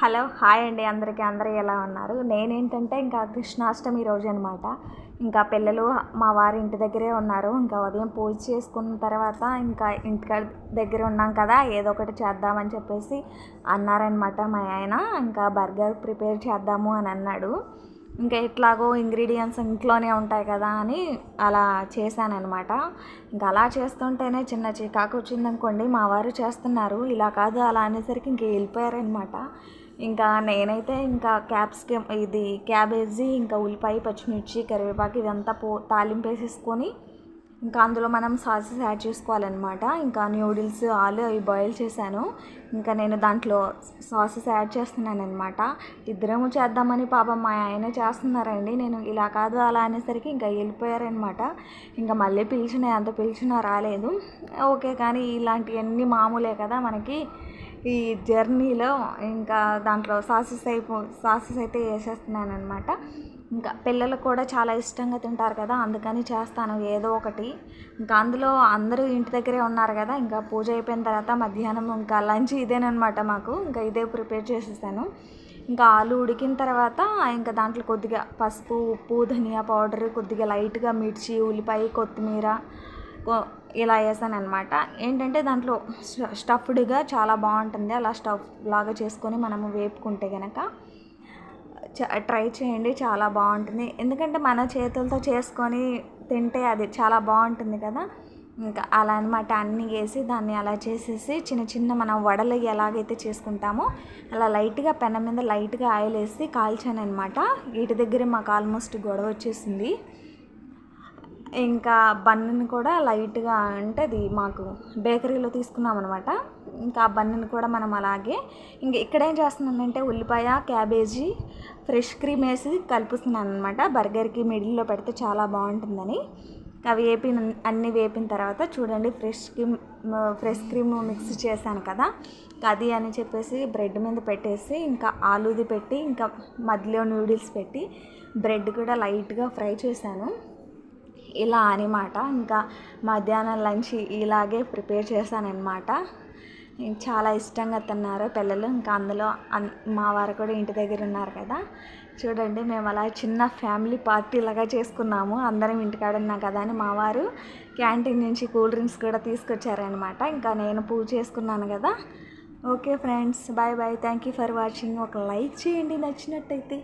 Hello hi అండి అందరికీ. అందరూ ఎలా ఉన్నారు? నేనేంటంటే ఇంకా కృష్ణాష్టమి రోజు అనమాట ఇంకా పిల్లలు మా వారి ఇంటి దగ్గరే ఉన్నారు. ఇంకా ఉదయం పూజ చేసుకున్న తర్వాత ఇంకా ఇంటి దగ్గర ఉన్నాం కదా ఏదో ఒకటి చేద్దామని చెప్పేసి అన్నారనమాట మా ఆయన. ఇంకా బర్గర్ ప్రిపేర్ చేద్దాము అని అన్నాడు. ఇంకా ఎట్లాగో ఇంగ్రీడియంట్స్ ఇంట్లోనే ఉంటాయి కదా అని అలా చేశానమాట ఇంకా అలా చేస్తుంటేనే చిన్న చికాకు వచ్చిందనుకోండి మా వారు చేస్తున్నారు. ఇలా కాదు అలా అనేసరికి ఇంక వెళ్ళిపోయారనమాట ఇంకా నేనైతే ఇంకా క్యాప్సికమ్ ఇది క్యాబేజీ ఇంకా ఉల్లిపాయ పచ్చిమిర్చి కరివేపాకు ఇదంతా పో తాలింపు వేసేసుకొని ఇంకా అందులో మనం సాసెస్ యాడ్ చేసుకోవాలన్నమాట. ఇంకా న్యూడిల్స్ ఆలు అవి బాయిల్ చేశాను. ఇంకా నేను దాంట్లో సాసెస్ యాడ్ చేస్తున్నాను అనమాట ఇద్దరము చేద్దామని పాపం మా ఆయన చేస్తున్నారండి. నేను ఇలా కాదు అలా అనేసరికి ఇంకా వెళ్ళిపోయారనమాట ఇంకా మళ్ళీ పిలిచిన ఎంత పిలిచినా రాలేదు. ఓకే కానీ ఇలాంటివన్నీ మామూలే కదా మనకి. ఈ జర్నీలో ఇంకా దాంట్లో సాసెస్ అయిపో సాసెస్ అయితే వేసేస్తున్నాను అనమాట ఇంకా పిల్లలు కూడా చాలా ఇష్టంగా తింటారు కదా అందుకని చేస్తాను ఏదో ఒకటి. ఇంకా అందులో అందరూ ఇంటి దగ్గరే ఉన్నారు కదా ఇంకా పూజ అయిపోయిన తర్వాత మధ్యాహ్నం ఇంకా లంచ్ ఇదేనమాట మాకు. ఇంకా ఇదే ప్రిపేర్ చేసేసాను. ఇంకా ఆలు ఉడికిన తర్వాత ఇంకా దాంట్లో కొద్దిగా పసుపు ఉప్పు ధనియా పౌడర్ కొద్దిగా లైట్గా మిర్చి ఉల్లిపాయ కొత్తిమీర ఇలా వేసాను అనమాట ఏంటంటే దాంట్లో స్టఫ్డ్గా చాలా బాగుంటుంది. అలా స్టఫ్ లాగా చేసుకొని మనము వేపుకుంటే కనుక ట్రై చేయండి. చాలా బాగుంటుంది. ఎందుకంటే మన చేతులతో చేసుకొని తింటే అది చాలా బాగుంటుంది కదా. ఇంకా అలా అనమాట అన్నీ వేసి దాన్ని అలా చేసేసి చిన్న చిన్న మనం వడలు ఎలాగైతే చేసుకుంటామో అలా లైట్గా పెన మీద లైట్గా ఆయిల్ వేసి కాల్చాను అనమాట వీటి దగ్గరే మాకు ఆల్మోస్ట్ గొడవ వచ్చేసింది. ఇంకా బన్నుని కూడా లైట్గా అంటే అది మాకు బేకరీలో తీసుకున్నాం అనమాట ఇంకా ఆ బన్నుని కూడా మనం అలాగే ఇంక ఇక్కడ ఏం చేస్తున్నానంటే ఉల్లిపాయ క్యాబేజీ ఫ్రెష్ క్రీమ్ వేసి కలుపుతున్నాను అనమాట బర్గర్కి మిడిల్లో పెడితే చాలా బాగుంటుందని. అవి వేపిన అన్నీ వేపిన తర్వాత చూడండి fresh cream fresh cream mix చేశాను కదా. అది అని చెప్పేసి బ్రెడ్ మీద పెట్టేసి ఇంకా ఆలూది పెట్టి ఇంకా మధ్యలో నూడిల్స్ పెట్టి బ్రెడ్ కూడా లైట్గా ఫ్రై చేశాను. ఇలా అనమాట. ఇంకా మధ్యాహ్నం లంచ్ ఇలాగే ప్రిపేర్ చేశానమాట చాలా ఇష్టంగా తిన్నారు పిల్లలు. ఇంకా అందులో మా వారు కూడా ఇంటి దగ్గర ఉన్నారు కదా. చూడండి మేము అలా చిన్న ఫ్యామిలీ పార్టీ లాగా చేసుకున్నాము. అందరం ఇంటికాడ ఉన్నాం కదా అని మా వారు క్యాంటీన్ నుంచి కూల్ డ్రింక్స్ కూడా తీసుకొచ్చారనమాట ఇంకా నేను పూజ చేసుకున్నాను కదా. Okay friends bye bye. Thank you for watching. ఒక లైక్ చేయండి నచ్చినట్టయితే.